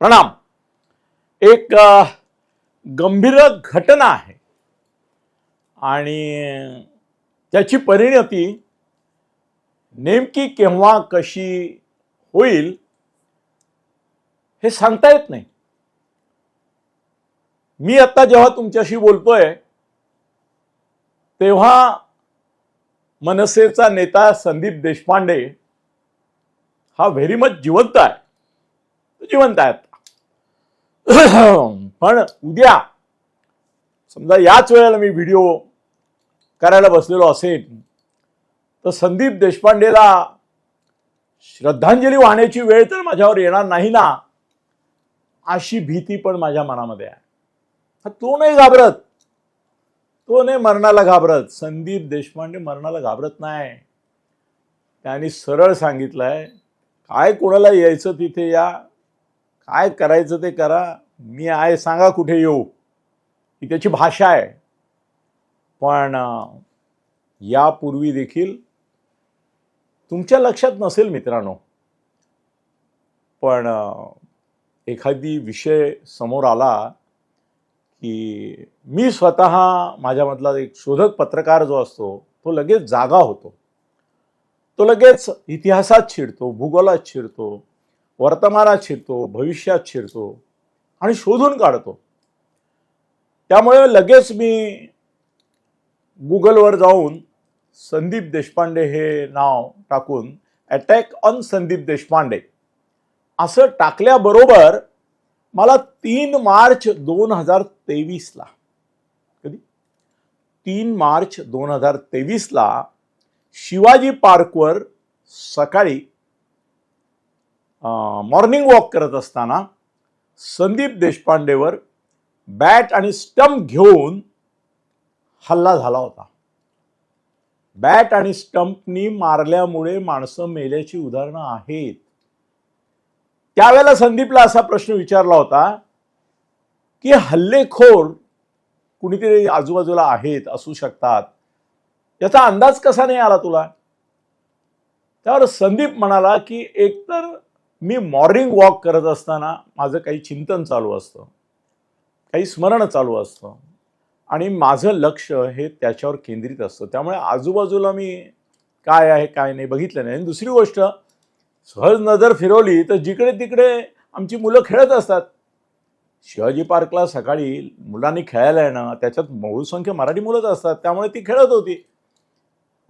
प्रणाम. एक गंभीर घटना आहे. आणि त्याची परिणती नेमकी केव्हा कशी होईल हे सांगता येत नाही. मी आता जेव्हा तुमच्याशी बोलतोय तेव्हा मनसेचा नेता संदीप देशपांडे हा व्हेरी मच जिवंत आहे. जिवंत आहेत पण उद्या समजा याच वेळेला मी व्हिडिओ करायला बसलेलो असेल तर संदीप देशपांडेला श्रद्धांजली वाहण्याची वेळ तर माझ्यावर येणार नाही ना अशी भीती पण माझ्या मनामध्ये आहे. तो नाही घाबरत. तो नाही मरणाला घाबरत. संदीप देशपांडे मरणाला घाबरत नाही. त्यांनी सरळ सांगितलंय काय कोणाला यायचं तिथे या काय करायचं ते करा. मी आहे सांगा कुठे येऊ. ही त्याची भाषा आहे. पण यापूर्वी देखील तुमच्या लक्षात नसेल मित्रांनो. पण एखादी विषय समोर आला की मी स्वतः माझ्यामधला एक शोधक पत्रकार जो असतो तो लगेच जागा होतो. तो लगेच इतिहासात शिरतो भूगोलात शिरतो. वर्तमानात शिरतो भविष्यात शिरतो आणि शोधून काढतो. त्यामुळे लगेच मी गुगलवर जाऊन संदीप देशपांडे हे नाव टाकून अटॅक ऑन संदीप देशपांडे असं टाकल्याबरोबर मला तीन मार्च दोन हजार तेवीसला कधी? तीन मार्च दोन हजार तेवीसला शिवाजी पार्कवर सकाळी मॉर्निंग वॉक करत असताना संदीप देशपांडेवर बॅट आणि स्टंप घेऊन हल्ला झाला होता. बॅट आणि स्टंपनी मारल्यामुळे माणसं मेल्याची उदाहरणं आहेत. त्यावेळेला संदीपला असा प्रश्न विचारला होता की हल्लेखोर कुणीतरी आजूबाजूला आहेत असू शकतात. याचा अंदाज कसा नाही आला तुला? त्यावर संदीप म्हणाला की एकतर मी मॉर्निंग वॉक करत असताना माझं काही चिंतन चालू असतं. काही स्मरण चालू असतं. आणि माझं लक्ष हे त्याच्यावर केंद्रित असतं. त्यामुळे आजूबाजूला मी काय आहे काय नाही बघितलं नाही. आणि दुसरी गोष्ट सहज नजर फिरवली तर जिकडे तिकडे आमची मुलं खेळत असतात. शिवाजी पार्कला सकाळी मुलांनी खेळायला येणं त्याच्यात बहुसंख्य मराठी मुलंच असतात. त्यामुळे ती खेळत होती.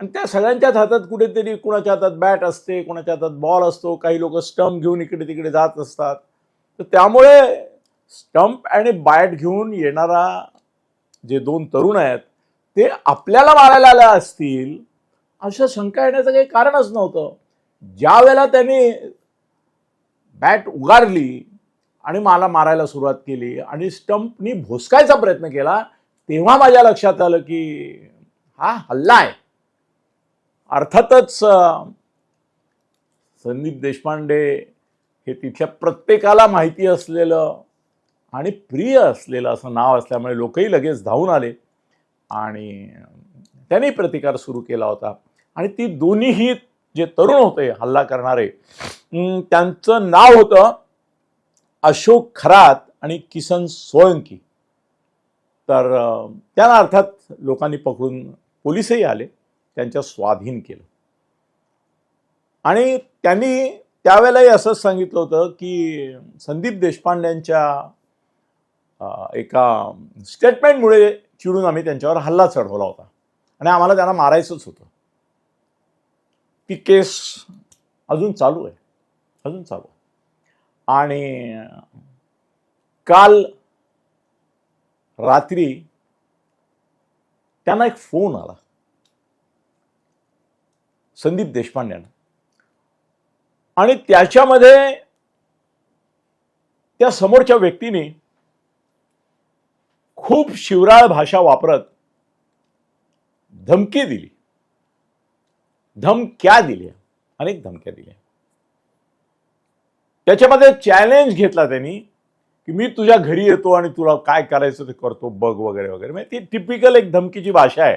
आणि त्या सगळ्यांच्याच हातात कुठेतरी कुणाच्या हातात बॅट असते कुणाच्या हातात बॉल असतो काही लोक स्टंप घेऊन इकडे तिकडे जात असतात. तर त्यामुळे स्टंप आणि बॅट घेऊन येणारा जे दोन तरुण आहेत ते आपल्याला मारायला आल्या असतील अशा शंका येण्याचं काही कारणच नव्हतं. ज्या वेळेला त्यांनी बॅट उगारली आणि मला मारायला सुरुवात केली आणि स्टंपनी भोसकायचा प्रयत्न केला तेव्हा माझ्या लक्षात आलं की हा हल्ला आहे. अर्थातच संदीप देशपांडे हे तिथल्या प्रत्येकाला माहिती असलेलं आणि प्रिय असलेलं असं नाव असल्यामुळे लोकही लगेच धावून आले आणि त्यांनी प्रतिकार सुरू केला होता. आणि ती दोन्हीही जे तरुण होते हल्ला करणारे अं, त्यांचं नाव होतं अशोक खरात आणि किसन सोळंकी. तर त्यांना अर्थात लोकांनी पकडून पोलीसही आले. त्यांच्या स्वाधीन केलं. आणि त्यांनी त्यावेळेलाही असंच सांगितलं होतं की संदीप देशपांड्यांच्या एका स्टेटमेंटमुळे चिडून आम्ही त्यांच्यावर हल्ला चढवला होता. आणि आम्हाला त्यांना मारायचंच होतं. ती केस अजून चालू आहे. अजून चालू आहे. आणि काल रात्री त्यांना एक फोन आला. संदीप देशपांड्यानं आणि त्याच्यामध्ये त्या समोरच्या व्यक्तीने खूप शिवराळ भाषा वापरत धमकी दिली. धमक्या दिल्या. अनेक धमक्या दिल्या. त्याच्यामध्ये चॅलेंज घेतला त्यांनी की मी तुझ्या घरी येतो आणि तुला काय करायचं ते करतो बघ वगैरे वगैरे. म्हणजे ती टिपिकल एक धमकीची भाषा आहे.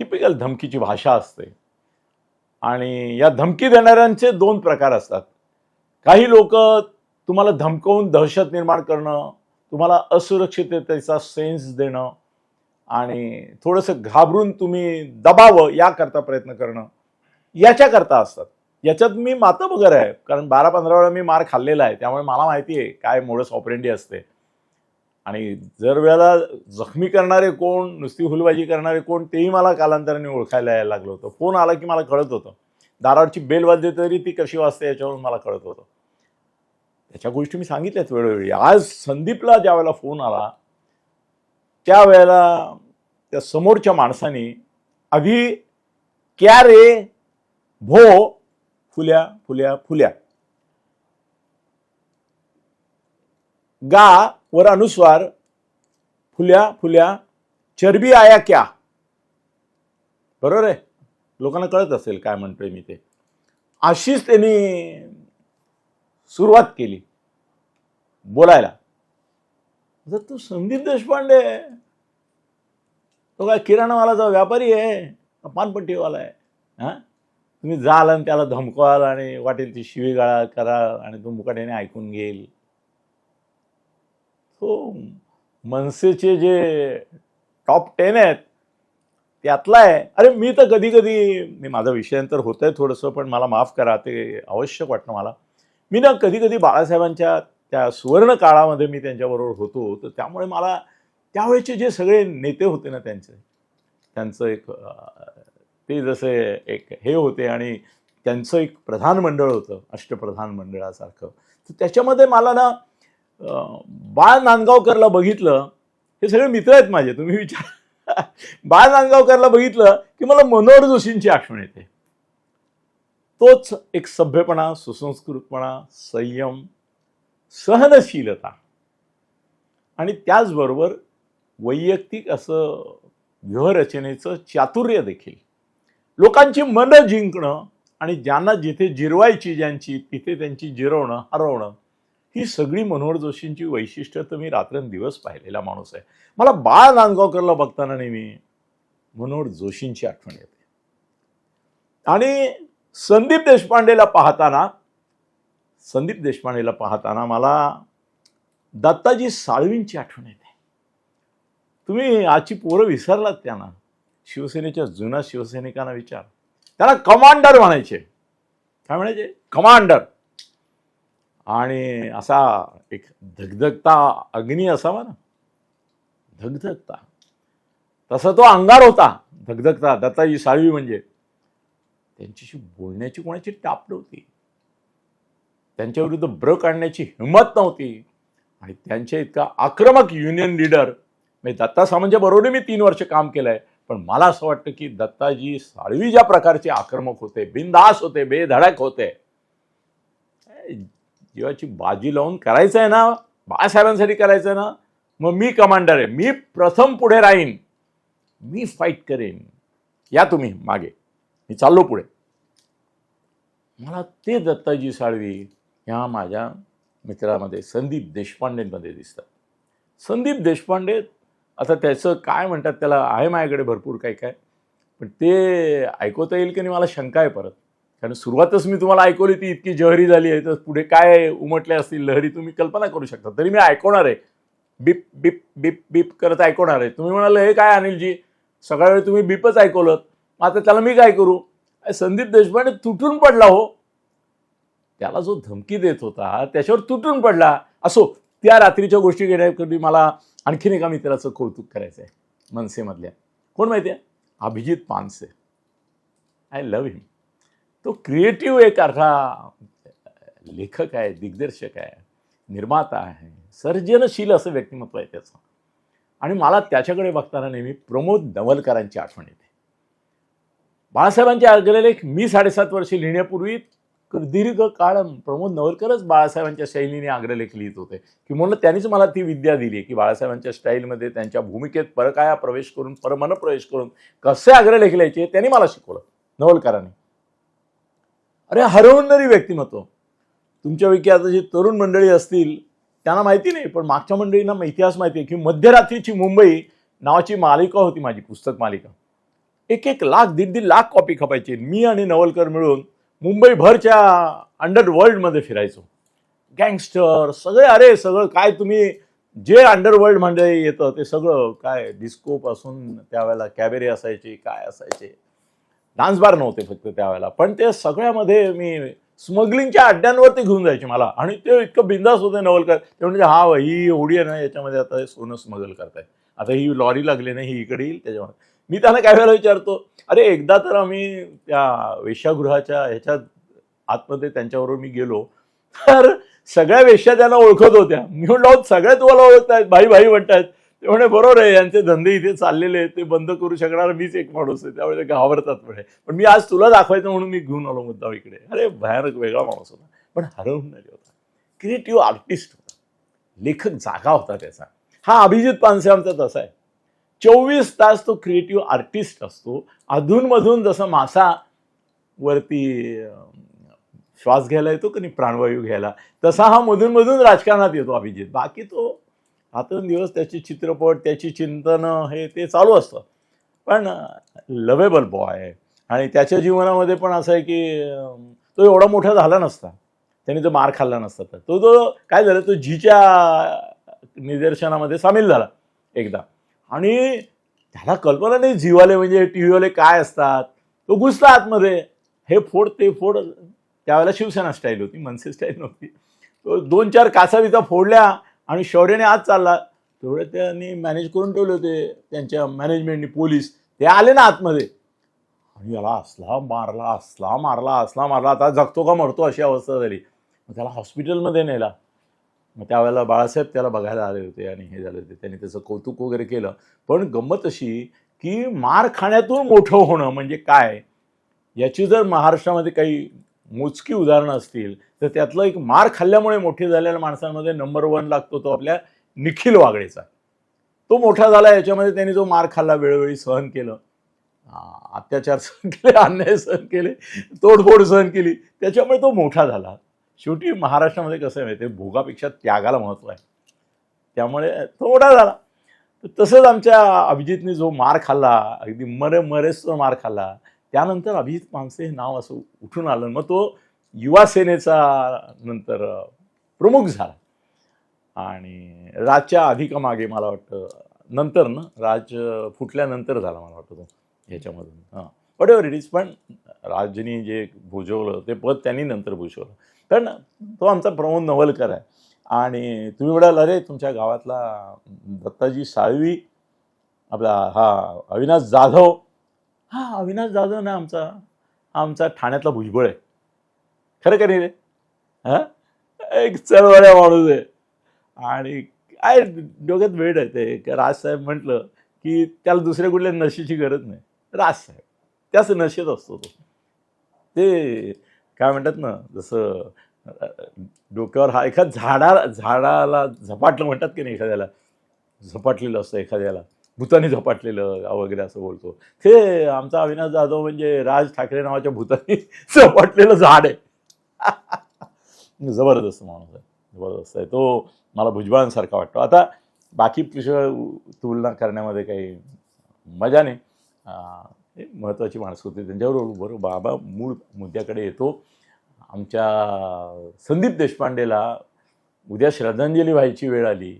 टिपिकल धमकीची भाषा असते. आणि या धमकी देणाऱ्यांचे दोन प्रकार असतात. काही लोक तुम्हाला धमकवून दहशत निर्माण करणं तुम्हाला असुरक्षिततेचा सेन्स देणं आणि थोडंसं घाबरून तुम्ही दबावं याकरता प्रयत्न करणं याच्याकरता असतात. याच्यात मी मातबगर आहे. कारण बारा पंधरा वेळा मी मार खाल्लेला आहे. त्यामुळे मला माहिती आहे काय मोडस ऑपरेंडी असते. आणि जर वेळेला जखमी करणारे कोण नुसती हुलबाजी करणारे कोण तेही मला कालांतराने ओळखायला यायला लागलं होतं. फोन आला की मला कळत होतं. दारावरची बेल वाजली तरी ती कशी वाजते याच्यावरून मला कळत होतं. त्याच्या गोष्टी मी सांगितल्यात वेळोवेळी. आज संदीपला ज्या वेळेला फोन आला त्यावेळेला त्या समोरच्या माणसाने आधी क्या रे भो फुल्या फुल्या फुल्या. गा वर अनुस्वार फुल्या फुल्या चरबी आया क्या? बरोबर आहे? लोकांना कळत असेल काय म्हणतोय मी ते. अशीच त्यांनी सुरुवात केली बोलायला. जर तू संदीप देशपांडे आहे. तो काय किराणावालाचा व्यापारी आहे. पानपट्टीवाला आहे. हां? तुम्ही जाल आणि त्याला धमकवाल आणि वाटेल ती शिवीगाळा करा आणि तो मुकाट्याने ऐकून घेईल. तो मनसेचे जे टॉप टेन आहेत त्यातला आहे. अरे मी तर कधी कधी मी माझं विषयांतर होतं आहे थोडंसं पण मला माफ करा ते आवश्यक वाटणं मला. मी ना कधी कधी बाळासाहेबांच्या त्या सुवर्ण काळामध्ये मी त्यांच्याबरोबर होतो तर त्यामुळे मला त्यावेळेचे जे सगळे नेते होते ना त्यांचे त्यांचं एक ते जसे एक हे होते आणि त्यांचं एक प्रधानमंडळ होतं अष्टप्रधान मंडळासारखं. तर त्याच्यामध्ये मला ना बाळ नांदगावकरला बघितलं हे सगळे मित्र आहेत माझे तुम्ही विचार. बाळ नांदगावकरला बघितलं की मला मनोहर जोशींची आठवण येते. तोच एक सभ्यपणा सुसंस्कृतपणा संयम सहनशीलता. आणि त्याचबरोबर वैयक्तिक असं व्यूहरचनेचं चातुर्य देखील. लोकांची मनं जिंकणं आणि ज्यांना जिथे जिरवायची ज्यांची तिथे त्यांची जिरवणं हरवणं ही सगळी मनोहर जोशींची वैशिष्ट्य तर मी रात्रंदिवस पाहिलेला माणूस आहे. मला बाळ नांदगावकरला बघताना नेहमी मनोहर जोशींची आठवण येते. आणि संदीप देशपांडेला पाहताना संदीप देशपांडेला पाहताना मला दत्ताजी साळवींची आठवण येते. तुम्ही आजची पोरं विसरलात त्यांना. शिवसेनेच्या जुन्या शिवसैनिकांना विचार. त्याला कमांडर म्हणायचे. काय म्हणायचे? कमांडर. आणि असा एक धगधगता अग्नी असावा ना. धगधगता. तसा तो अंगार होता धगधगता. दत्ताजी साळवी म्हणजे. त्यांच्याशी बोलण्याची कोणाची टाप नव्हती. त्यांच्याविरुद्ध ब्र काढण्याची हिंमत नव्हती. आणि त्यांच्या इतका आक्रमक युनियन लीडर म्हणजे दत्ता सामंच्या बरोबर मी तीन वर्ष काम केलं आहे पण मला असं वाटतं की दत्ताजी साळवी ज्या प्रकारचे आक्रमक होते बिनदास होते बेधडक होते ए, जीवाची बाजी लावून करायचं आहे ना बाळासाहेबांसाठी करायचं ना मग मी कमांडर आहे. मी प्रथम पुढे राहीन. मी फाईट करेन. या तुम्ही मागे. मी चाललो पुढे. मला ते दत्ताजी साळवी ह्या माझ्या मित्रामध्ये संदीप देशपांडेंमध्ये दिसतात. संदीप देशपांडे आता त्याचं काय म्हणतात त्याला आहे माझ्याकडे भरपूर काय काय पण ते ऐकवता येईल की नाही मला शंका आहे परत. कारण सुरुवातच मी तुम्हाला ऐकवली ती इतकी जहरी झाली आहे तर पुढे काय उमटले असतील लहरी तुम्ही कल्पना करू शकता. तरी मी ऐकवणार आहे. बीप बीप बीप बीप करत ऐकवणार आहे. तुम्ही म्हणाल हे काय अनिलजी? सगळ्या वेळ तुम्ही बीपच ऐकवलं आता त्याला मी काय करू? संदीप देशपांडे तुटून पडला हो. त्याला जो धमकी देत होता त्याच्यावर तुटून पडला. असो त्या रात्रीच्या गोष्टी घेण्याकरता मला आणखीन एका मित्राचं कौतुक करायचं आहे मनसेमधल्या. कोण माहिती आहे Abhijit Panse. I love him तो क्रिएटिव्ह एक अर्धा लेखक आहे दिग्दर्शक आहे निर्माता आहे सर्जनशील असं व्यक्तिमत्व आहे त्याचं. आणि मला त्याच्याकडे बघताना नेहमी प्रमोद नवलकरांची आठवण येते. बाळासाहेबांचे अग्रलेख मी साडेसात वर्षे लिहिण्यापूर्वी दीर्घ काळ प्रमोद नवलकरच बाळासाहेबांच्या शैलीने अग्रलेख लिहित होते. की म्हणून त्यांनीच मला ती विद्या दिली की बाळासाहेबांच्या स्टाईलमध्ये त्यांच्या भूमिकेत परकाया प्रवेश करून परमन प्रवेश करून कसे अग्रलेख लिहायचे त्यांनी मला शिकवलं नवलकरांनी. अरे हरवणारी व्यक्तिमत्व तुमच्यापैकी आता जी तरुण मंडळी असतील त्यांना माहिती नाही पण मागच्या मंडळींना इतिहास माहिती आहे की मध्यरात्रीची मुंबई नावाची मालिका होती माझी पुस्तक मालिका. एक एक लाख दीड दीड लाख कॉपी खपायची. मी आणि नवलकर मिळून मुंबईभरच्या अंडरवर्ल्डमध्ये फिरायचो. गँगस्टर सगळे अरे सगळं काय तुम्ही जे अंडरवर्ल्ड म्हणजे येतं ते सगळं काय डिस्कोपासून त्यावेळेला कॅबेरे असायचे काय असायचे? डान्स बार नव्हते फक्त त्यावेळेला. पण ते सगळ्यामध्ये मी स्मगलिंगच्या अड्ड्यांवरती घेऊन जायचे मला. आणि ते इतकं बिंदास होते नवलकर ते म्हणजे हा ही एवढी आहे ना याच्यामध्ये आता हे सोनं स्मगल करताय. आता ही लॉरी लागली नाही ही इकडे येईल त्याच्यामध्ये. मी त्यांना काय वेळेला विचारतो अरे एकदा तर आम्ही त्या वेश्यागृहाच्या ह्याच्यात आतमध्ये त्यांच्याबरोबर मी गेलो तर सगळ्या वेश्या त्यांना ओळखत होत्या. मी म्हणलो हो, सगळ्या तुम्हाला ओळखतायत भाई भाई म्हणतायत. ते म्हणे बरोबर आहे यांचे धंदे इथे चाललेले आहेत ते बंद करू शकणार मीच एक माणूस आहे. त्यामुळे ते घाबरतात म्हणे. पण मी आज तुला दाखवायचं म्हणून मी घेऊन आलो मुद्दा इकडे. अरे भयानक वेगळा माणूस होता. पण हरवून नाही होता. क्रिएटिव्ह आर्टिस्ट होता. लेखक जागा होता त्याचा. हा अभिजित पानसे आमचा तसा आहे. चोवीस तास तो क्रिएटिव्ह आर्टिस्ट असतो. अधूनमधून जसं मासा वरती श्वास घ्यायला येतो की नाही प्राणवायू घ्यायला तसा हा मधून मधून राजकारणात येतो अभिजित. बाकी तो दिवस त्याचे चित्रपट त्याची चिंतनं हे ते चालू असतं. पण लवेबल बॉय आणि त्याच्या जीवनामध्ये पण असं आहे की तो एवढा मोठा झाला नसता. त्याने तो मार खाल्ला नसता तर. तो तो काय झालं तो झीच्या निदर्शनामध्ये सामील झाला एकदा. आणि त्याला कल्पना नाही जीवाले म्हणजे टी व्हीवाले काय असतात. तो घुसला आतमध्ये. हे फोड ते फोड. त्यावेळेला शिवसेना स्टाईल होती मनसे स्टाईल नव्हती. तो दोन चार कासावीचा फोडल्या. आणि शौर्याने आत चालला. तेवढे त्यांनी मॅनेज करून ठेवले होते. त्यांच्या मॅनेजमेंटनी पोलीस ते आले ना आतमध्ये. आणि याला असला मारला असला मारला असला मारला. आता जगतो का मरतो अशी अवस्था झाली. मग त्याला हॉस्पिटलमध्ये नेला. मग त्यावेळेला बाळासाहेब त्याला बघायला आले होते आणि हे झाले होते. त्यांनी त्याचं कौतुक वगैरे केलं. पण गंमत अशी की मार खाण्यातून मोठं होणं म्हणजे काय? याची जर महाराष्ट्रामध्ये काही मोजकी उदाहरणं असतील तर त्यातलं एक मार खाल्ल्यामुळे मोठी झालेल्या माणसांमध्ये नंबर वन लागतो तो आपल्या निखिल वागळेचा. तो मोठा झाला याच्यामध्ये त्यांनी जो मार खाल्ला वेळोवेळी सहन केलं. अत्याचार सहन केले अन्याय सहन केले तोडफोड सहन केली त्याच्यामुळे तो मोठा झाला. शेवटी महाराष्ट्रामध्ये कसं आहे माहिती आहे, भोगापेक्षा त्यागाला महत्त्व आहे. त्यामुळे तो मोठा झाला. तसंच आमच्या अभिजितने जो मार खाल्ला अगदी मरे मरेच तो मार खाल्ला त्यानंतर अभिजित पानसे हे नाव असं उठून आलं मग तो युवा सेनेचा नंतर प्रमुख झाला. आणि राजच्या अधिकमागे मला वाटतं नंतर ना राज फुटल्यानंतर झाला मला वाटतं तो ह्याच्यामधून. हां. वट एव्हर इट इज पण राजनी जे भुजवलं ते पद त्यांनी नंतर भुजवलं. कारण तो आमचा प्रमोद नवलकर आहे. आणि तुम्ही म्हणाल अरे तुमच्या गावातला दत्ताजी साळवी आपला हा अविनाश जाधव हा अविनाश जाधव ना आमचा आमचा ठाण्यातला भुजबळ आहे. खरं का नाही रे? हां? एक चळवळ्या माणूस आहे. आणि काय डोक्यात वेळ आहे ते राजसाहेब म्हटलं की त्याला दुसऱ्या कुठल्या नशेची गरज नाही. राजसाहेब त्याच नशेत असतो तो. ते काय म्हणतात ना जसं डोक्यावर हा एखाद झाडा झाडाला झपाटलं म्हणतात की नाही एखाद्याला? झपाटलेलं असतं एखाद्याला. भूतानी झपाटलेलं वगैरे असं बोलतो. ते आमचा अविनाश जाधव म्हणजे राज ठाकरे नावाच्या भूतानी झपाटलेलं झाड आहे. जबरदस्त माणूस आहे. जबरदस्त आहे. तो मला भुजबळांसारखा वाटतो. आता बाकी विषय तुलना करण्यामध्ये काही मजा नाही. महत्त्वाची माणसं होती. त्यांच्याबरोबर बरोबर बाबा मूळ मुद्द्याकडे येतो. आमच्या संदीप देशपांडेला उद्या श्रद्धांजली व्हायची वेळ आली.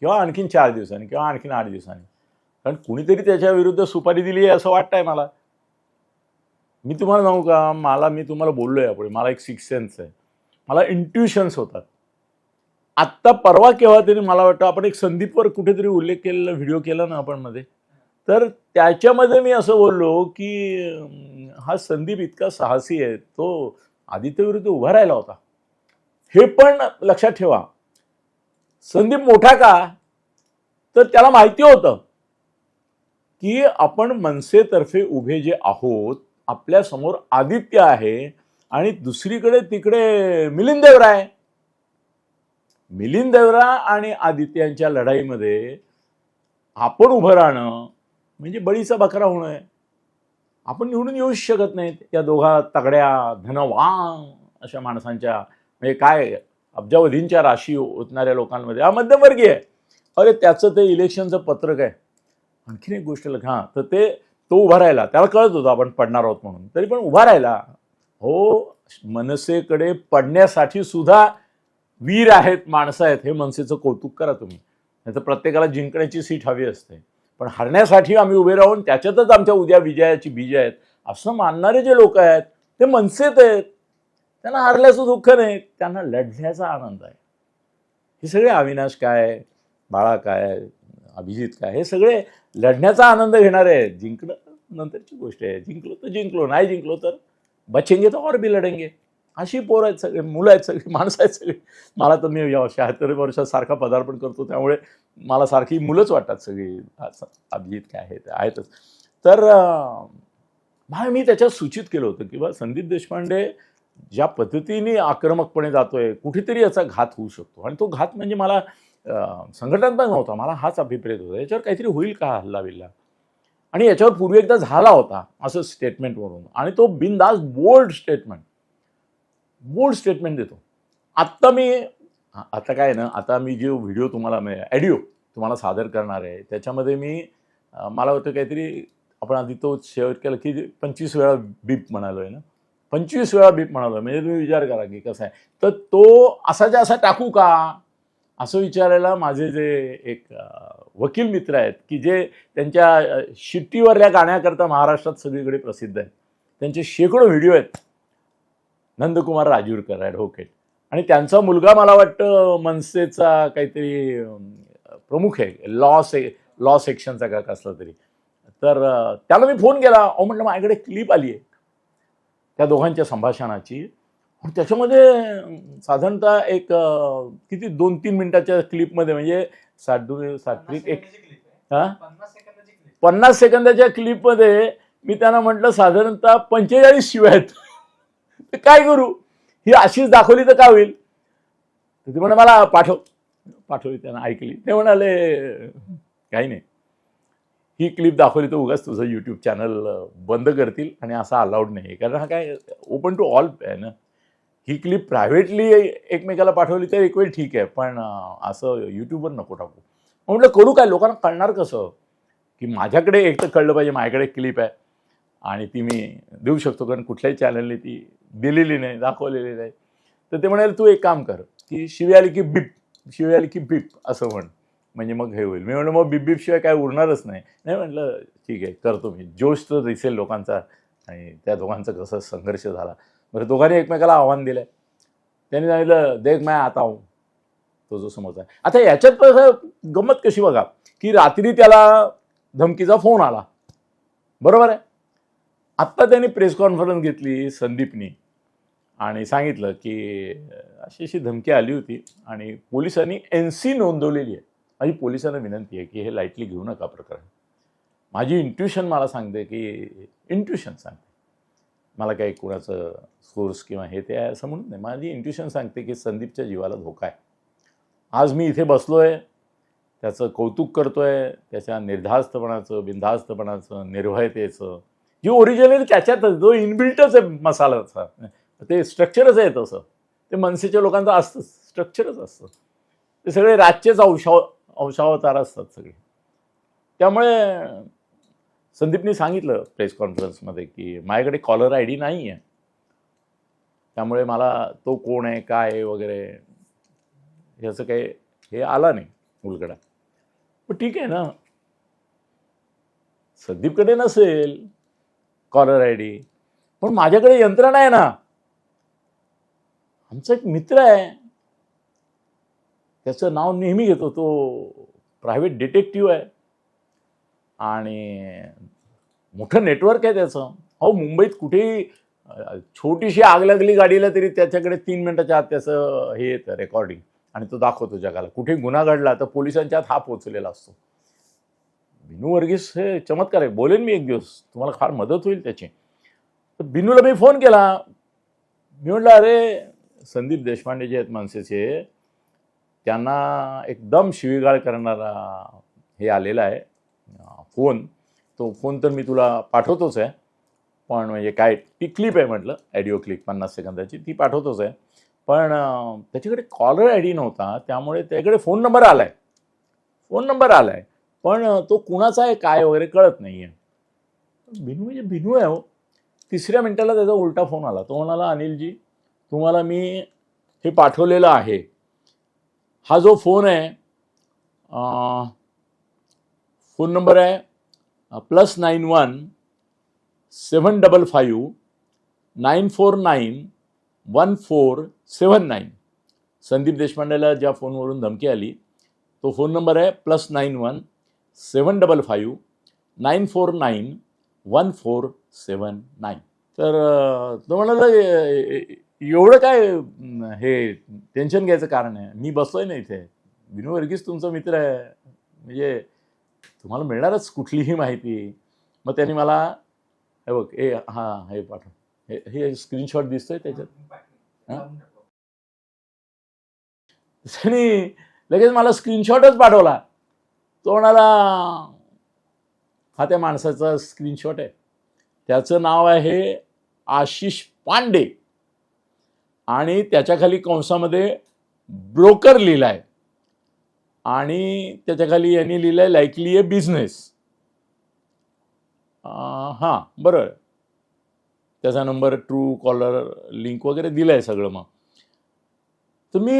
किंवा आणखीन चार दिवसांनी किंवा आणखीन आठ दिवसांनी. कारण कुणीतरी त्याच्या विरुद्ध सुपारी दिली आहे असं वाटतंय मला. मी तुम्हाला सांगू का? मला मी तुम्हाला बोललो आहे यापुढे. मला एक सिक्स सेन्स आहे. मला इंट्युशन्स होतात. आत्ता परवा केव्हा तरी मला वाटतं आपण एक संदीपवर कुठेतरी उल्लेख केलेला व्हिडिओ केला ना आपण मध्ये तर त्याच्यामध्ये मी असं बोललो की हा संदीप इतका साहसी आहे. तो आदित्यविरुद्ध उभा राहिला होता. हे पण लक्षात ठेवा. संदीप मोठा का? तर त्याला माहिती होतं. की आपण मनसेतर्फे उभे जे आहोत आपल्यासमोर आदित्य आहे आणि दुसरीकडे तिकडे मिलिंद देवरा आहे. मिलिंद देवरा आणि आदित्य यांच्या लढाईमध्ये आपण उभं राहणं म्हणजे बळीचा बकरा होणं आहे. आपण निवडून येऊच शकत नाहीत. त्या दोघा तगड्या धनवान अशा माणसांच्या म्हणजे काय अब्जावधींच्या राशी ओतणाऱ्या लोकांमध्ये. हा मध्यमवर्गीय अरे त्याचं ते इलेक्शनचं पत्रक आहे. आणखीन एक गोष्ट लग हां तर ते तो उभा राहिला. त्याला कळत होतं आपण पडणार आहोत म्हणून. तरी पण उभा राहिला. हो मनसेकडे पडण्यासाठी सुद्धा वीर आहेत माणसं आहेत हे मनसेचं कौतुक करा तुम्ही. नाही तर प्रत्येकाला जिंकण्याची सीट हवी असते. पण हरण्यासाठी आम्ही उभे राहून त्याच्यातच आमच्या उद्या विजयाची बीज आहेत. असं मानणारे जे लोक आहेत ते मनसेत आहेत. त्यांना हरल्याचं दुःख नाही त्यांना लढण्याचा आनंद आहे. हे सगळे अविनाश काय? बाळा काय? अभिजित काय? हे सगळे लढण्याचा आनंद घेणारे आहेत. जिंकणं नंतरची गोष्ट आहे. जिंकलो तर जिंकलो नाही जिंकलो तर बचेंगे तर और भी लढेंगे. अशी पोरं आहेत सगळे मुलं आहेत सगळी माणसं आहेत सगळी. मला तर मी या शहात्तर वर्षात सारखा पदार्पण करतो त्यामुळे मला सारखी मुलंच वाटतात सगळी. अभिजित काय आहे ते आहेतच. तर अं, मी त्याच्यात सूचित केलं होतं की बा संदीप देशपांडे ज्या पद्धतीने आक्रमकपणे जातोय कुठेतरी याचा घात होऊ शकतो. आणि तो घात म्हणजे मला संघटनात्मक नव्हता. मला हाच अभिप्रेत होता. याच्यावर काहीतरी होईल का हल्ला बिल्ला आणि याच्यावर पूर्वी एकदा झाला होता असं स्टेटमेंटवरून आणि तो बिनदास बोल्ड स्टेटमेंट बोल्ड स्टेटमेंट देतो. आत्ता मी आता काय ना आता मी जो व्हिडिओ तुम्हाला म्हणजे ॲडिओ तुम्हाला सादर करणार आहे त्याच्यामध्ये मी मला वाटतं काहीतरी आपण आधी तो शेअर केला की पंचवीस वेळा बीप म्हणालो आहे ना. पंचवीस वेळा बीप म्हणालो म्हणजे तुम्ही विचार करा की कसं आहे. तर तो असाच्या असा टाकू का? असं विचारायला माझे जे एक वकील मित्र आहेत की जे त्यांच्या शिट्टीवरल्या गाण्याकरता महाराष्ट्रात सगळीकडे प्रसिद्ध आहेत. त्यांचे शेकडो व्हिडिओ आहेत. नंदकुमार राजूरकर ॲडव्होकेट. आणि त्यांचा मुलगा मला वाटतं मनसेचा काहीतरी प्रमुख आहे. लॉ से लॉ सेक्शनचा का कसला तरी. तर त्याला मी फोन केला. अहो म्हटलं माझ्याकडे क्लिप आली आहे. त्या दोघांच्या संभाषणाची. त्याच्यामध्ये साधारणतः एक किती दोन तीन मिनिटाच्या क्लिपमध्ये म्हणजे साठ दोन सात्विक एक हा? पन्नास सेकंदाच्या क्लिपमध्ये मी त्यांना म्हटलं साधारणतः पंचेचाळीस शिवाय आहेत. काय करू? ही अशीच दाखवली तर काय होईल? तर ते म्हणे मला पाठव. पाठवली त्यांना ऐकली. ते म्हणाले काही नाही. ही क्लिप दाखवली तर उगाच तुझं यूट्यूब चॅनल बंद करतील आणि असा अलाउड नाही कारण हा काय ओपन टू ऑल आहे ना? ही क्लिप प्रायव्हेटली एकमेकाला पाठवली तर एक वेळ ठीक आहे पण असं यूट्यूबवर नको टाकू. म्हटलं करू काय? लोकांना कळणार कसं? की माझ्याकडे एक तर कळलं पाहिजे माझ्याकडे क्लिप आहे. आणि ती मी देऊ शकतो कारण कुठल्याही चॅनलने ती दिलेली नाही दाखवलेली नाही. तर ते म्हणाले तू एक काम कर की शिवी आली की बिप शिवी आली की बिप असं म्हण. म्हणजे मग हे होईल. मी म्हणलं मग बिप बिप शिवाय काय उरणारच नाही. नाही म्हटलं ठीक आहे करतो मी. जोश तर दिसेल लोकांचा. आणि त्या दोघांचा कसा संघर्ष झाला. बरं दोघांनी एकमेकाला आव्हान दिलं त्यांनी सांगितलं देख मॅ आता हूँ. तो जो समोरचा आहे. आता याच्यात पण गंमत कशी बघा की रात्री त्याला धमकीचा फोन आला. बरोबर आहे? आत्ता त्यांनी प्रेस कॉन्फरन्स घेतली संदीपनी आणि सांगितलं की अशी अशी धमकी आली होती आणि पोलिसांनी एन सी नोंदवलेली आहे. माझी पोलिसांना विनंती आहे की हे लाईटली घेऊ नका प्रकरण. माझी इंट्युशन मला सांगते की इंट्युशन सांगते. मला काही कुणाचं सोर्स किंवा हे ते आहे असं म्हणून नाही. माझी इंट्युशन सांगते की संदीपच्या जीवाला धोका आहे. आज मी इथे बसलो आहे त्याचं कौतुक करतो आहे त्याच्या निर्धास्तपणाचं बिंधास्तपणाचं निर्भयतेचं. ही ओरिजिनल त्याच्यातच जो इनबिल्टच आहे मसालाचा ते स्ट्रक्चरच आहे तसं. ते मनसेच्या लोकांचं असतंच स्ट्रक्चरच असतं. ते सगळे राज्यच अंशाव अंशावतार असतात सगळे. त्यामुळे संदीपनी सांगितलं प्रेस कॉन्फरन्समध्ये की माझ्याकडे कॉलर आय डी नाही आहे त्यामुळे मला तो कोण आहे काय आहे वगैरे ह्याचं काही हे आला नाही उलगडा. पण ठीक आहे ना. संदीपकडे नसेल कॉलर आय डी पण माझ्याकडे यंत्रणा आहे ना. आमचा एक मित्र आहे. त्याचं नाव नेहमी घेतो तो प्रायव्हेट डिटेक्टिव्ह आहे. आणि मोठं नेटवर्क आहे त्याचं. हो मुंबईत कुठेही छोटीशी आग लागली गाडीला तरी त्याच्याकडे तीन मिनटाच्या आत त्याचं हे येतं रेकॉर्डिंग आणि तो दाखवतो जगाला. कुठे गुन्हा घडला तर पोलिसांच्या हात हा पोचलेला असतो. बिनू वर्गीस हे चमत्कार आहे. बोलेन मी एक दिवस. तुम्हाला फार मदत होईल त्याची. तर बिनूला मी फोन केला. मी म्हटलं अरे संदीप देशपांडे जे आहेत मनसेचे त्यांना एकदम शिवीगाळ करणारा हे आलेला आहे. फोन तो फोन तर मी तुला पाठवतोच आहे. पण म्हणजे काय ती क्लिप आहे म्हटलं ॲडिओ क्लिप पन्नास सेकंदाची ती पाठवतोच आहे. पण त्याच्याकडे कॉलर आय डी नव्हता त्यामुळे त्याकडे फोन नंबर आला आहे फोन नंबर आला आहे पण तो कुणाचा आहे काय वगैरे कळत नाही आहे भिनू म्हणजे भिनू आहे हो. तिसऱ्या मिनिटाला त्याचा उलटा फोन आला. तो म्हणाला अनिलजी तुम्हाला मी हे पाठवलेलं आहे. हा जो फोन आहे फोन नंबर आहे plus nine one seven double five nine four nine one four seven nine. Sandeep देशपांडेला ज्या फोनवरून धमकी आली तो फोन नंबर आहे plus nine one seven double five nine four nine one four seven nine. तर तो म्हणाला एवढं काय हे टेन्शन घ्यायचं कारण आहे? मी बसलोय ना इथे. विनू वर्गीस तुमचा मित्र आहे. म्हणजे तुम्हाला मिळणारच कुठलीही माहिती. मग त्यांनी मला हे बघ ए हां हे पाठव. हे हे स्क्रीनशॉट दिसतोय त्याच्यात. त्यांनी लगेच मला स्क्रीनशॉटच पाठवला. तो म्हणाला हा त्या माणसाचा स्क्रीनशॉट आहे. त्याचं नाव आहे आशिष पांडे. आणि त्याच्याखाली कंसामध्ये ब्रोकर लिहिला आहे आणि त्याच्याखाली यांनी लिहिलं आहे लाईकली ए बिझनेस हां बरं. त्याचा नंबर ट्रू कॉलर लिंक वगैरे दिलं आहे सगळं मग. तर मी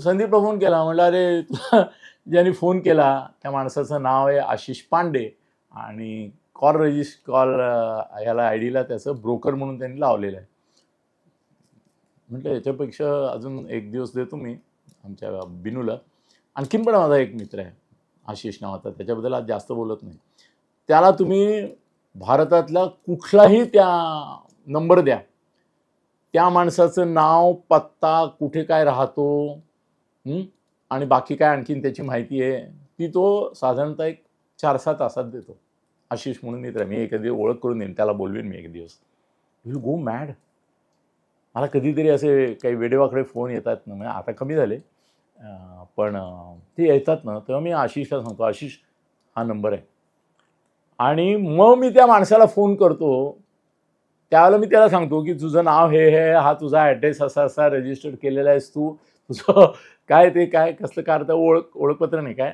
संदीपला फोन केला म्हटलं अरे ज्यांनी फोन केला त्या माणसाचं नाव आहे आशिष पांडे आणि कॉल रजिस्ट कॉल ह्याला आय डीला त्याचं ब्रोकर म्हणून त्यांनी लावलेलं आहे. म्हटलं याच्यापेक्षा अजून एक दिवस देतो मी आमच्या बिनूला. आणखीन पण माझा एक मित्र आहे आशिष नावाचा त्याच्याबद्दल आज जास्त बोलत नाही. त्याला तुम्ही भारतातला कुठलाही त्या नंबर द्या. त्या माणसाचं नाव पत्ता कुठे काय राहतो आणि बाकी काय आणखीन त्याची माहिती आहे ती तो साधारणतः एक चार सहा तासात देतो. आशिष म्हणून मित्र आहे. मी एखादी ओळख करून देईन त्याला बोलवीन मी एक दिवस. विल गो मॅड मला कधीतरी असे काही वेडेवाकडे फोन येतात ना म्हणजे आता कमी झाले. पण ते येतात ना तेव्हा मी आशिषला सांगतो आशिष हा नंबर आहे. आणि मग मी त्या माणसाला फोन करतो. त्यावेळेला मी त्याला सांगतो की तुझं नाव हे हे हा तुझा ॲड्रेस असा असा रजिस्टर केलेला आहेस तू. तुझं काय ते काय कसलं कार्ड ओळख ओळखपत्र नाही काय?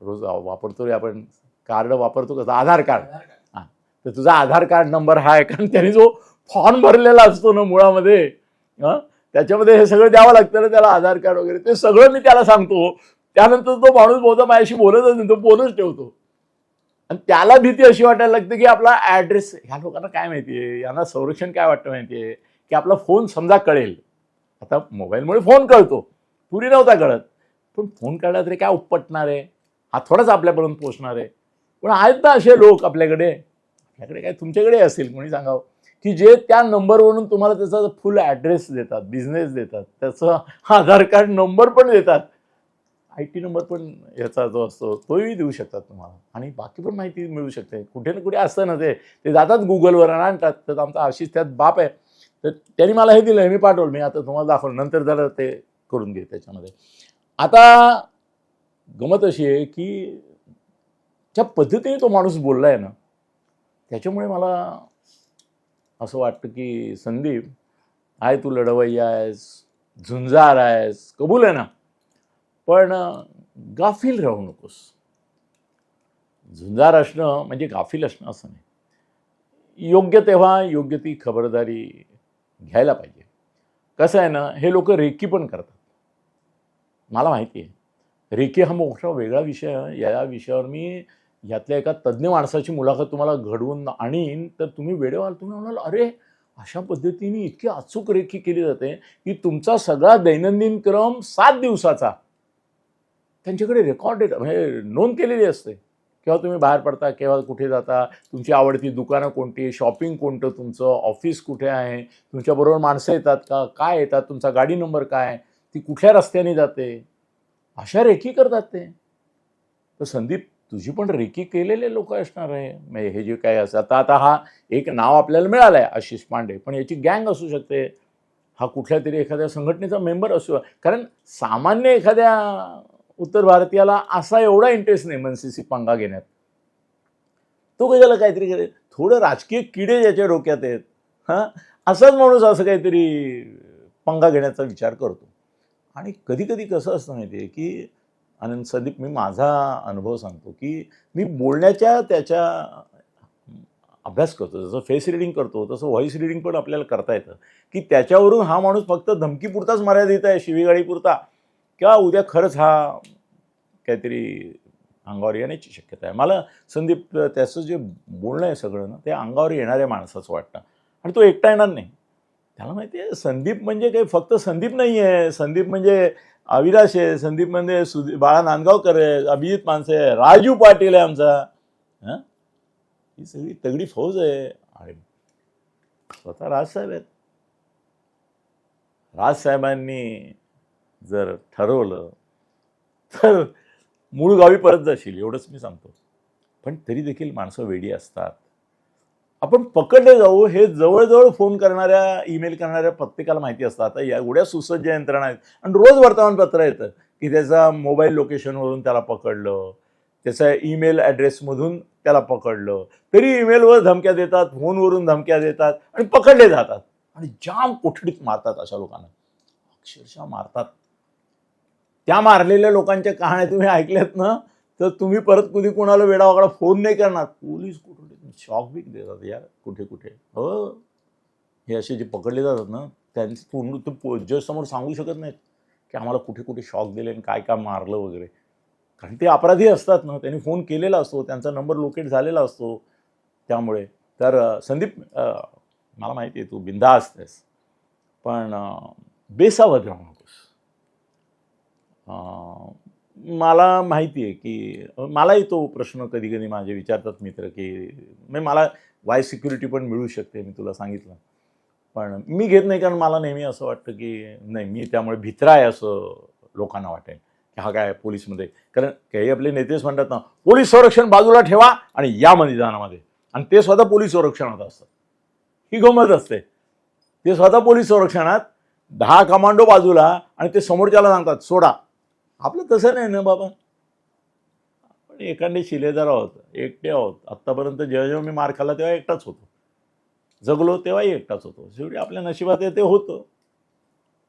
रोज वापरतो रे आपण. कार्ड वापरतो कसं? आधार कार्ड. तर तुझा आधार कार्ड नंबर हा आहे कारण त्याने जो फॉर्म भरलेला असतो ना मुळामध्ये हं, त्याच्यामध्ये हे सगळं द्यावं लागतं ना त्याला आधार कार्ड वगैरे. ते सगळं मी त्याला सांगतो. त्यानंतर तो माणूस बहुधा माझ्याशी बोलतच नाही तो फोनच ठेवतो. आणि त्याला भीती अशी वाटायला लागते की आपला ॲड्रेस ह्या लोकांना काय माहिती आहे? यांना संरक्षण काय वाटतं माहिती आहे? की आपला फोन समजा कळेल. आता मोबाईलमुळे फोन कळतो. पूर्वी नव्हता कळत. पण फोन कळला तरी काय उपटणार आहे? हा थोडाच आपल्यापर्यंत पोचणार आहे. पण आहेत ना असे लोक आपल्याकडे. आपल्याकडे काय तुमच्याकडे असतील कोणी सांगावं? की जे त्या नंबरवरून तुम्हाला त्याचा फुल ॲड्रेस देतात बिझनेस देतात त्याचं आधार कार्ड नंबर पण देतात. आय टी नंबर पण याचा जो असतो तोही देऊ शकतात तुम्हाला. आणि बाकी पण माहिती मिळू शकते. कुठे ना कुठे असतं ना ते. ते जातात गुगलवर आणि आणतात. तर आमचा आशिष त्यात बाप आहे. तर त्यांनी मला हे दिलं मी पाठवलं. मी आता तुम्हाला दाखवलं. नंतर जरा ते करून घे त्याच्यामध्ये. आता गमत अशी आहे की ज्या पद्धतीने तो माणूस बोलला आहे ना त्याच्यामुळे मला असं वाटतं की संदीप आहे तू लढवय्या आहेस झुंजार आहेस कबूल आहे ना? पण गाफील राहू नकोस. झुंजार असणं म्हणजे गाफील असणं असं नाही. योग्य तेव्हा योग्य ती खबरदारी घ्यायला पाहिजे. कसं आहे ना हे लोक रेकी पण करतात. मला माहिती आहे. रेकी हा मोठा वेगळा विषय या विषयावर मी यातल्या एका तज्ज्ञ माणसाची मुलाखत तुम्हाला घडवून आणीन तर तुम्ही वेळेवर तुम्ही म्हणाल अरे अशा पद्धतीने इतकी अचूक रेखी केली जाते की तुमचा सगळा दैनंदिन क्रम सात दिवसाचा. त्यांच्याकडे रेकॉर्डेड म्हणजे नोंद केलेली असते. केव्हा तुम्ही बाहेर पडता केव्हा कुठे जाता तुमची आवडती दुकानं कोणती शॉपिंग कोणतं तुमचं ऑफिस कुठे आहे तुमच्याबरोबर माणसं येतात का काय येतात तुमचा गाडी नंबर काय ती कुठल्या रस्त्याने जाते? अशा रेखी करतात ते. तर संदीप तुझी पण रेकी केलेले लोक असणार आहे. म्हणजे हे जे काय असं आता आता हा एक नाव आपल्याला मिळालं आहे आशिष पांडे. पण याची गँग असू शकते. हा कुठल्या तरी एखाद्या संघटनेचा मेंबर असू कारण सामान्य एखाद्या उत्तर भारतीयाला असा एवढा इंटरेस्ट नाही मनसीसी पंगा घेण्यात. तो कशाला काहीतरी करेल? थोडं राजकीय किडे ज्याच्या डोक्यात आहेत हां? असाच माणूस असं काहीतरी पंगा घेण्याचा विचार करतो. आणि कधी कधी कसं असतं माहिती आहे की आनंद संदीप मी माझा अनुभव सांगतो की मी बोलण्याच्या त्याच्या अभ्यास करतो. जसं फेस रिडिंग करतो तसं व्हॉइस रिडिंग पण आपल्याला करता येतं. की त्याच्यावरून हा माणूस फक्त धमकीपुरताच मर्यादित आहे शिवीगाळीपुरता. किंवा उद्या खरंच हा काहीतरी अंगावर येण्याची शक्यता आहे. मला संदीप त्याचं जे बोलणं आहे सगळं ना ते अंगावर येणाऱ्या माणसाचं वाटतं. आणि तो एकटा येणार नाही. त्याला माहिती आहे संदीप म्हणजे काही फक्त संदीप नाही आहे संदीप म्हणजे अविनाश आहे संदीप मंदे सुधी बाळा नांदगावकर आहे अभिजित माणसे आहे राजू पाटील आहे आमचा. हां? ही सगळी तगडी फौज आहे. आणि स्वतः राजसाहेब आहेत. राजसाहेबांनी जर ठरवलं तर मूळ गावी परत जाशील एवढंच मी सांगतो. पण तरी देखील माणसं वेडी असतात. आपण पकडले जाऊ हे जवळजवळ फोन करणाऱ्या ईमेल करणाऱ्या प्रत्येकाला माहिती असतं. आता या एवढ्या सुसज्ज यंत्रणा आहेत. आणि रोज वर्तमानपत्र येतं की त्याचा मोबाईल लोकेशनवरून त्याला पकडलं. त्याचा ईमेल ॲड्रेसमधून त्याला पकडलं. तरी ईमेलवर धमक्या देतात फोनवरून धमक्या देतात आणि पकडले जातात. आणि जाम कोठडीत मारतात अशा लोकांना. अक्षरशः मारतात. त्या मारलेल्या लोकांच्या कहाण्या तुम्ही ऐकल्यात ना तर तुम्ही परत कधी कोणाला वेडावाकडा फोन नाही करणार. पोलीस कुठं शॉक बी देतात यार कुठे कुठे. हो. हे असे जे पकडले जातात ना त्यांचे पूर्ण ते पो जजसमोर सांगू शकत नाहीत की आम्हाला कुठे कुठे शॉक दिले आणि काय काय मारलं वगैरे. कारण ते अपराधी असतात ना त्यांनी फोन केलेला असतो त्यांचा नंबर लोकेट झालेला असतो. त्यामुळे तर संदीप मला माहिती आहे तू बिंदा असतेस पण बेसावध राहू नकोस. मला माहिती आहे की मलाही तो प्रश्न कधी कधी माझे विचारतात मित्र की म्हणजे मला वाय सिक्युरिटी पण मिळू शकते मी तुला सांगितलं. पण मी घेत नाही कारण मला नेहमी असं वाटतं की नाही मी त्यामुळे भित्रा आहे असं लोकांना वाटेल. की हा काय पोलीसमध्ये? कारण काही आपले नेतेच म्हणतात ना पोलीस संरक्षण बाजूला ठेवा आणि या मतदानामध्ये आणि ते स्वतः पोलीस संरक्षणात असतात. ही गंमत असते. ते स्वतः पोलीस संरक्षणात दहा कमांडो बाजूला आणि ते समोरच्याला सांगतात सोडा. आपलं तसं नाही ना बाबा. आपण एखादे शिलेदार आहोत एकटे आहोत. आत्तापर्यंत जेव्हा जेव्हा मी मार खाल्ला तेव्हा एकटाच होतो. जगलो तेव्हाही एकटाच होतो. शेवटी आपल्या नशिबात येते ते होतं.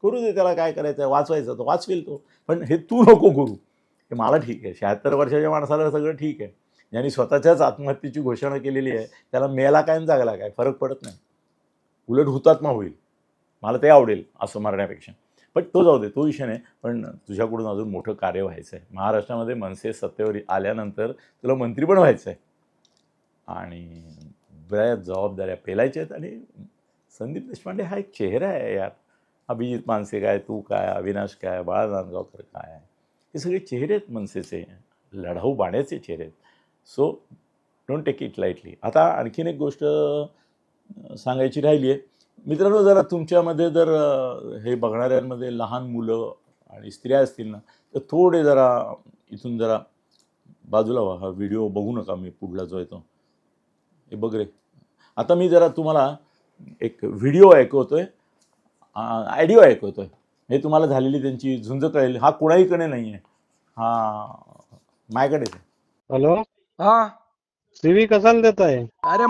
करू दे त्याला काय करायचं आहे वाचवायचं तो वाचवेल तो. पण हे तू नको करू. हे मला ठीक आहे. शहात्तर वर्षाच्या माणसाला सगळं ठीक आहे. ज्यांनी स्वतःच्याच आत्महत्येची घोषणा केलेली आहे त्याला मेला काय आणि जागला काय? फरक पडत नाही. उलट हुतात्मा होईल. मला ते आवडेल असं मारण्यापेक्षा. पण तो जाऊ दे तो विषय नाही. पण तुझ्याकडून अजून मोठं कार्य व्हायचं आहे महाराष्ट्रामध्ये मनसे सत्तेवर आल्यानंतर तुला मंत्री पण व्हायचं आहे आणि बऱ्याच जबाबदाऱ्या पेलायच्या आहेत. आणि संदीप देशपांडे हा एक चेहरा आहे यार. अभिजित मानसे काय तू काय अविनाश काय बाळा नांदगावकर काय? हे सगळे चेहरे आहेत मनसेचे. लढाऊ बाण्याचे चेहरे आहेत. So don't take it lightly आता आणखीन एक गोष्ट सांगायची राहिली आहे मित्रांनो जरा तुमच्यामध्ये जर हे बघणाऱ्यांमध्ये लहान मुलं आणि स्त्रिया असतील ना तर थोडे जरा इथून जरा बाजूला व्हा. हा व्हिडिओ बघू नका मी पुढला जो आहे तो. हे बघ रे. आता मी जरा तुम्हाला एक व्हिडिओ ऐकवतोय. ॲडिओ ऐकवतोय. हे तुम्हाला झालेली त्यांची झुंज कळेल. हा कोणाहीकडे नाही आहे हा माझ्याकडेच आहे. हॅलो? हा. सीवी कशाला देत आहे अरे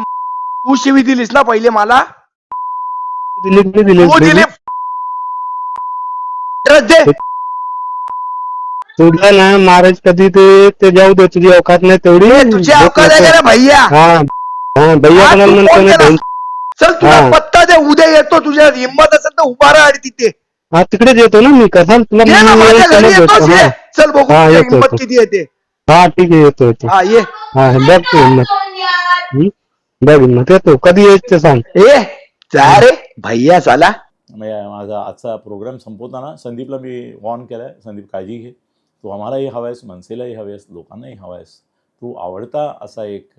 तू शिवी दिलीस ना पहिले मला? दिली की दिली तू दिली रच दे. तुला ना महाराज कधी ते ते जाऊ दे तुझी अवकात नाही तेवढी. तुझी अवकाश आहे का रे भैया. हा हा भैया हा, कोणाला तू म्हणतो फोन ना केला. भाऊ? चल तुला हा. पत्ता दे उद्या येतो तुझ्या हिंमत असेल तर उभा राहा आणि तिथे. हा तिकडेच येतो ना मी कसा तुला ये ना मी माझ्या घरी समज येतोस देतो. ये. हा. चल बघू हा, येतो, हिंमत येतो. किती येते हा ठीक आहे येतो येतो. हा ये. हा बघ तू हिंमत? बघ हिंमत येतो. कधी यायचं ते सांग. ए जा रे. भैया चला म्हणजे माझा आजचा प्रोग्राम संपवताना संदीपला मी वॉर्न केला आहे संदीप काळजी घे. तू आम्हालाही हवा आहेस मनसेलाही हवे आहेस लोकांनाही हवा आहेस तू आवडता असा एक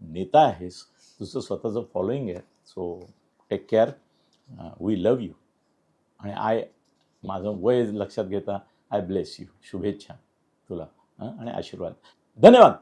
नेता आहेस. तुझं स्वतःचं फॉलोईंग आहे. So take care we love you आणि आय माझं वय लक्षात घेता आय ब्लेस यू शुभेच्छा तुला? आणि आशीर्वाद. धन्यवाद.